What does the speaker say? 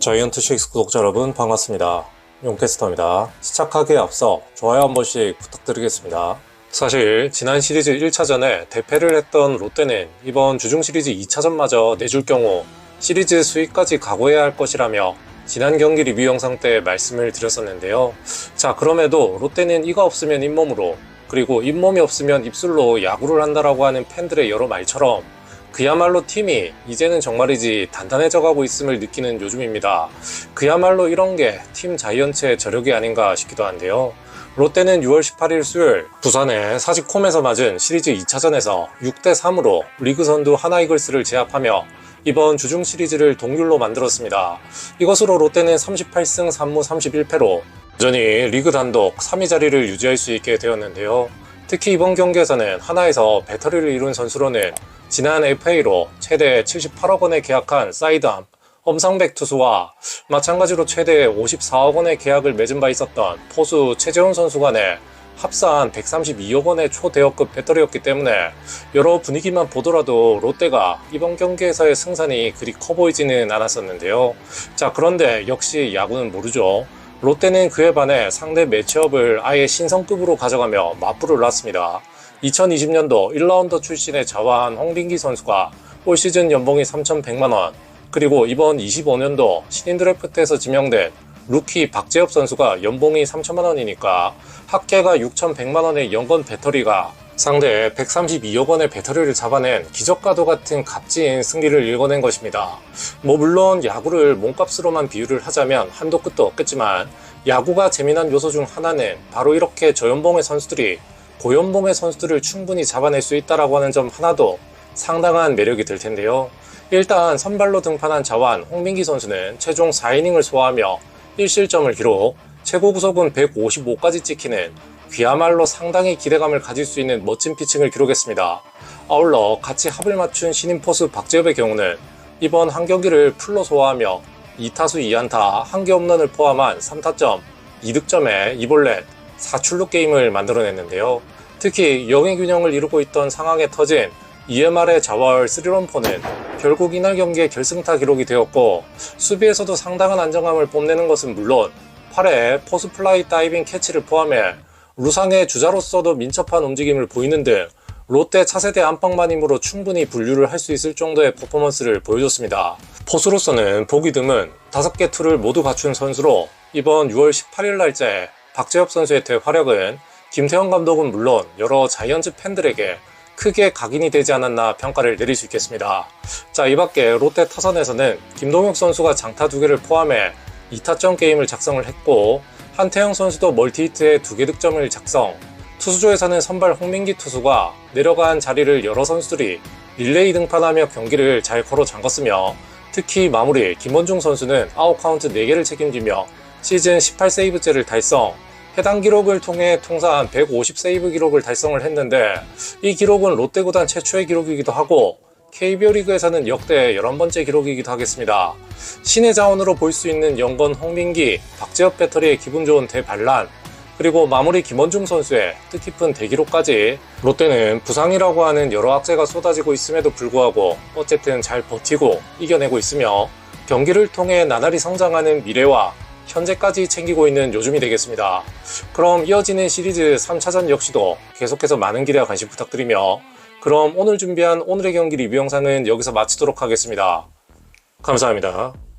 자이언트 식스 구독자 여러분 반갑습니다. 용캐스터입니다. 시작하기에 앞서 좋아요 한 번씩 부탁드리겠습니다. 사실 지난 시리즈 1차전에 대패를 했던 롯데는 이번 주중 시리즈 2차전마저 내줄 경우 시리즈 수익까지 각오해야 할 것이라며 지난 경기 리뷰 영상 때 말씀을 드렸었는데요. 자 그럼에도 롯데는 이가 없으면 잇몸으로 그리고 잇몸이 없으면 입술로 야구를 한다라고 하는 팬들의 여러 말처럼 그야말로 팀이 이제는 정말이지 단단해져 가고 있음을 느끼는 요즘입니다. 그야말로 이런 게 팀 자이언츠의 저력이 아닌가 싶기도 한데요. 롯데는 6월 18일 수요일 부산의 사직홈에서 맞은 시리즈 2차전에서 6대3으로 리그 선두 하나이글스를 제압하며 이번 주중 시리즈를 동률로 만들었습니다. 이것으로 롯데는 38승 3무 31패로 여전히 리그 단독 3위 자리를 유지할 수 있게 되었는데요. 특히 이번 경기에서는 하나에서 배터리를 이룬 선수로는 지난 FA로 최대 78억 원에 계약한 사이드암 엄상백 투수와 마찬가지로 최대 54억 원의 계약을 맺은 바 있었던 포수 최재훈 선수 간의 합산 132억 원의 초대여급 배터리였기 때문에 여러 분위기만 보더라도 롯데가 이번 경기에서의 승산이 그리 커 보이지는 않았었는데요. 자, 그런데 역시 야구는 모르죠. 롯데는 그에 반해 상대 매치업을 아예 신성급으로 가져가며 맞불을 놨습니다. 2020년도 1라운드 출신의 자완 홍빈기 선수가 올 시즌 연봉이 3,100만원, 그리고 이번 25년도 신인 드래프트에서 지명된 루키 박재엽 선수가 연봉이 3천만 원이니까 합계가 6,100만 원의 연건 배터리가 상대 132억 원의 배터리를 잡아낸 기적과도 같은 값진 승리를 일궈낸 것입니다. 뭐 물론 야구를 몸값으로만 비유를 하자면 한도 끝도 없겠지만 야구가 재미난 요소 중 하나는 바로 이렇게 저연봉의 선수들이 고연봉의 선수들을 충분히 잡아낼 수 있다라고 하는 점 하나도 상당한 매력이 될 텐데요. 일단 선발로 등판한 자완 홍민기 선수는 최종 4이닝을 소화하며 1실점을 기록, 최고 구속은 155까지 찍히는 그야말로 상당히 기대감을 가질 수 있는 멋진 피칭을 기록했습니다. 아울러 같이 합을 맞춘 신인 포수 박재엽의 경우는 이번 한 경기를 풀로 소화하며 2타수 2안타, 1개 홈런을 포함한 3타점, 2득점에 2볼넷, 4출루 게임을 만들어냈는데요. 특히 영의 균형을 이루고 있던 상황에 터진 EMR의 자월 3런포는 결국 이날 경기의 결승타 기록이 되었고 수비에서도 상당한 안정감을 뽐내는 것은 물론 8회 포스플라이 다이빙 캐치를 포함해 루상의 주자로서도 민첩한 움직임을 보이는 등 롯데 차세대 안방마님으로 충분히 분류를 할 수 있을 정도의 퍼포먼스를 보여줬습니다. 포수로서는 보기 드문 5개 툴을 모두 갖춘 선수로 이번 6월 18일 날짜에 박재엽 선수의 대활약은 김태형 감독은 물론 여러 자이언츠 팬들에게 크게 각인이 되지 않았나 평가를 내릴 수 있겠습니다. 자, 이 밖에 롯데 타선에서는 김동혁 선수가 장타 두 개를 포함해 2타점 게임을 작성을 했고 한태영 선수도 멀티히트에 두 개 득점을 작성 투수조에서는 선발 홍민기 투수가 내려간 자리를 여러 선수들이 릴레이 등판하며 경기를 잘 걸어 잠갔으며 특히 마무리 김원중 선수는 아웃카운트 4개를 책임지며 시즌 18세이브째를 달성 해당 기록을 통해 통산 150세이브 기록을 달성을 했는데 이 기록은 롯데 구단 최초의 기록이기도 하고 KBO 리그에서는 역대 11번째 기록이기도 하겠습니다. 신의 자원으로 볼 수 있는 영건 홍민기, 박재엽 배터리의 기분 좋은 대반란, 그리고 마무리 김원중 선수의 뜻깊은 대기록까지 롯데는 부상이라고 하는 여러 악재가 쏟아지고 있음에도 불구하고 어쨌든 잘 버티고 이겨내고 있으며 경기를 통해 나날이 성장하는 미래와 현재까지 챙기고 있는 요즘이 되겠습니다. 그럼 이어지는 시리즈 3차전 역시도 계속해서 많은 기대와 관심 부탁드리며 그럼 오늘 준비한 오늘의 경기 리뷰 영상은 여기서 마치도록 하겠습니다. 감사합니다.